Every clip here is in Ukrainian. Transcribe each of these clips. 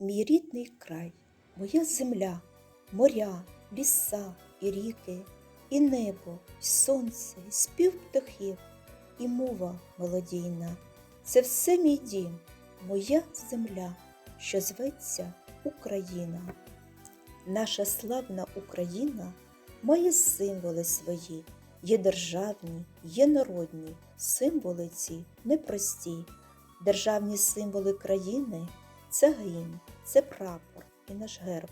мій рідний край, моя земля, моря, ліса і ріки, і небо, і сонце, і спів птахів, і мова мелодійна. Це все мій дім, моя земля, що зветься Україна. Наша славна Україна має символи свої, є державні, є народні, символи ці непрості. Державні символи країни це гімн, це прапор і наш герб.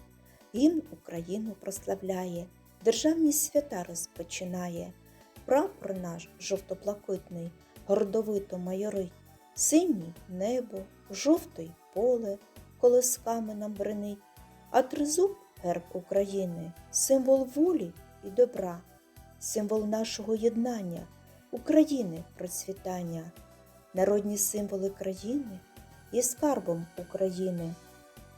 Гімн Україну прославляє, державні свята розпочинає. Прапор наш жовто-блакитний, гордовито майорить, синій небо, жовтий поле, колисками нам бренить, а тризуб герб України, символ волі і добра, символ нашого єднання, України процвітання. Народні символи країни є скарбом України.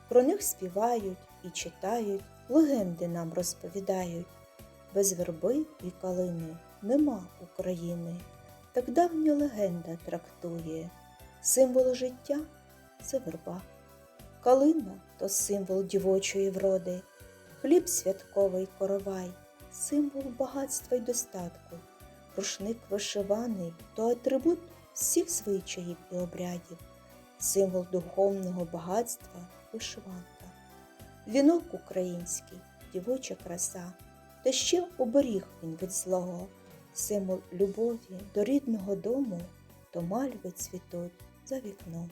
Про них співають і читають, легенди нам розповідають. Без верби і калини нема України. Так давня легенда трактує. Символ життя це верба. Калина то символ дівочої вроди, хліб святковий коровай, символ багатства й достатку, рушник вишиваний то атрибут всіх звичаїв і обрядів, символ духовного багатства вишиванка, вінок український, дівоча краса, та ще оберіг він від злого, символ любові до рідного дому, то мальви цвітуть за вікном.